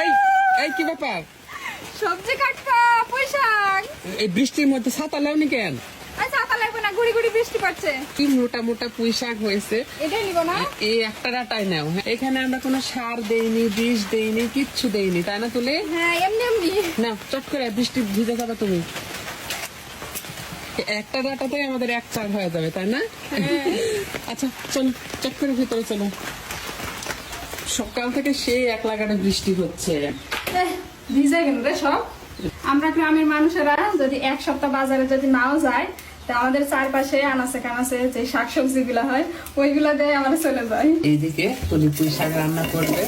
এই এই কি ব্যাপার? সবজি পুঁইশাক। এই বৃষ্টির মধ্যে ছাতা লাউনি কেন? আর ছাতা লাগবে না গুড়ি গুড়ি বৃষ্টি পড়ছে কি মোটা মোটা হয়েছে। এটাই নিব না? এই একটা ডাটাই নাও। হ্যাঁ? এখানে আমরা কোনো সার দেইনি বিষ দেইনি কিচ্ছু দেইনি তাই না তুলে? হ্যাঁ এমনি এমনি। না চট করে বৃষ্টি ভিজে যাবে তুমি। একটা ডাটাতেই আমাদের এক চার হয়ে যাবে তাই না? আচ্ছা চলো চট করে ভিতরে চলো। সকাল থেকে সেই এক লাগানো বৃষ্টি হচ্ছে। ভিজে গেল রে সব। আমরা গ্রামের মানুষেরা যদি এক সপ্তাহ বাজারে যদি নাও যায় তা আমাদের চারপাশে আনাচে কানাচে যে শাকসবজি গুলা হয় ওইগুলা দিয়ে আমরা চলে যাই। এইদিকে তুলি পুঁই শাক রান্না করবে।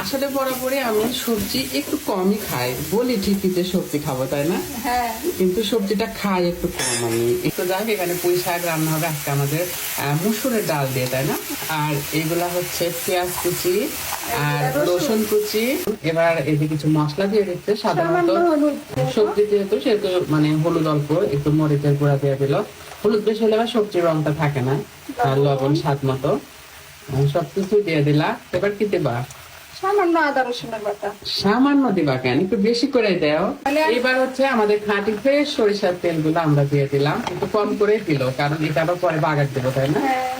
আসলে বরাবরই আমি সবজি একটু কমই খাই। বলি ঠিকই যে সবজি খাব তাই না? হ্যাঁ। কিন্তু সবজিটা খাই একটু কম আমি। একটু যাক এখানে পুঁই শাক রান্না হবে আজকে আমাদের মুসুরের ডাল দিয়ে তাই না? আর এগুলা হচ্ছে পেঁয়াজ কুচি আর রসুন। কুচি। এবার এদিকে কিছু মশলা দিয়ে দিচ্ছে সাধারণত সবজি যেহেতু সেহেতু মানে হলুদ অল্প একটু মরিচের গুঁড়া দিয়ে দিল। হলুদ বেশি হলে আবার সবজির রংটা থাকে না আর লবণ স্বাদ মতো। সবকিছু দিয়ে দিলা এবার কি দেবা? সামান্য আদা রসুনের বাটা। সামান্য দিবা কেন? একটু বেশি করে দাও। এবার হচ্ছে আমাদের খাঁটি ফ্রেশ সরিষার তেলগুলো আমরা দিয়ে দিলাম। একটু কম করে দিল কারণ এটা আবার পরে বাগার দেবো তাই না? হ্যাঁ।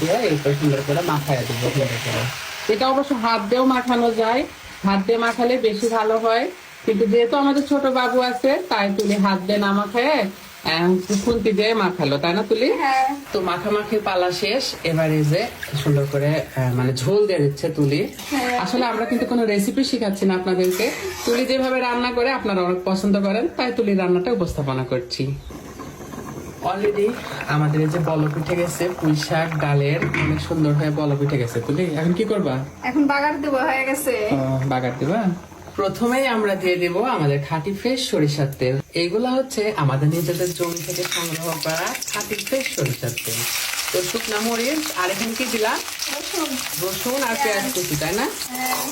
দিয়ে সুন্দর করে মাখায় দেবো সুন্দর করে। এটা অবশ্য হাত দিয়েও মাখানো যায়। হাত দিয়ে মাখালে বেশি ভালো হয়। কিন্তু যেহেতু আমাদের ছোট বাবু আছে তাই তুমি হাত দিয়ে না মাখায় খুন্তি দিয়ে মাখালো তাই না তুলি? হ্যাঁ। তো পালা শেষ এবারে যে সুন্দর করে মানে ঝোল দিয়ে দিচ্ছে তুলি। হ্যাঁ। আসলে আমরা কিন্তু কোনো রেসিপি শিখাচ্ছি না আপনাদেরকে। তুলি যেভাবে রান্না করে আপনারা অনেক পছন্দ করেন তাই তুলি রান্নাটা উপস্থাপনা করছি। অলরেডি আমাদের এই যে বলক উঠে গেছে পুঁই শাক ডালের অনেক সুন্দর হয়ে বলক উঠে গেছে তুলি। এখন কি করবা? এখন বাগার দেবো হয়ে গেছে। বাগার দিবা প্রথমেই আমরা দিয়ে দেব আমাদের খাঁটি ফ্রেশ সরিষার তেল। এইগুলা হচ্ছে আমাদের নিজেদের জমি থেকে সংগ্রহ করা খাঁটি ফ্রেশ সরিষার তেল। তো শুকনা মরিচ আর এখানে কি দিলাম? রসুন। রসুন আর পেঁয়াজ কুচি তাই না? হ্যাঁ।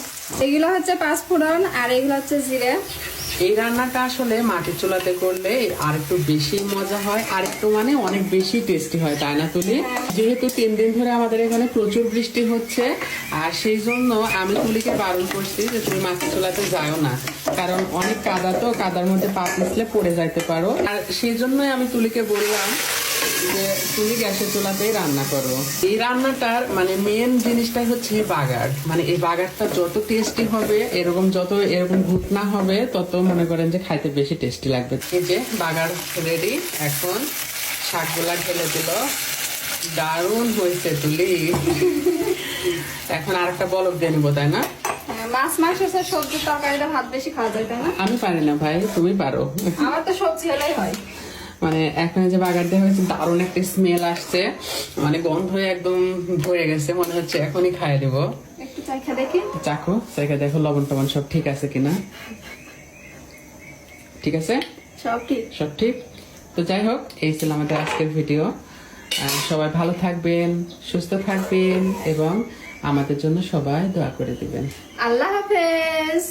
এগুলো হচ্ছে পাঁচ ফোড়ন আর এগুলো হচ্ছে জিরে। এই রান্নাটা আসলে মাটির চুলাতে করলে আর একটু বেশি মজা হয় আর একটু মানে অনেক বেশি টেস্টি হয়, তাই না তুলি? যেহেতু তিন দিন ধরে আমাদের এখানে প্রচুর বৃষ্টি হচ্ছে, আর সেই জন্য আমি তুলিকে বারণ করছি যে তুমি মাটির চুলাতে যাও না। কারণ অনেক কাদা তো, কাদার মধ্যে পা পিছলে পড়ে যাইতে পারো। আর সেই জন্যই আমি তুলিকে বললাম যে তুমি গ্যাসের চুলাতেই রান্না করো। এই রান্নাটার মানে মেন জিনিসটাই হচ্ছে বাগার। মানে এই বাগারটা যত টেস্টি হবে এরকম যত এরকম ঘুটনা হবে তত মনে করেন যে খাইতে বেশি টেস্টি লাগবে। এই যে বাগার রেডি এখন শাকগুলা ঢেলে দিল। দারুণ হয়েছে তুলি। এখন আর একটা বলক দিয়ে নিবো তাই না? হ্যাঁ, মাছ মাংস সবজি তরকারিটা ভাত বেশি খাওয়া যায় তাই না? আমি পারি না ভাই তুমি পারো। আমার তো সবজি হলেই হয়। মানে এখন যে বাগার দেওয়া হয়েছে দারুণ একটা স্মেল আসছে। মানে গন্ধ একদম ভরে গেছে মনে হচ্ছে এখনই খাইয়ে দেবো। চাইখা চাকো সেখানে দেখো। লবণ টবণ সব ঠিক আছে কিনা? ঠিক আছে? সব ঠিক। সব ঠিক? তো যাই হোক এই ছিল আমাদের আজকের ভিডিও সবাই ভালো থাকবেন সুস্থ থাকবেন এবং আমাদের জন্য সবাই দোয়া করে দিবেন। আল্লাহ হাফেজ।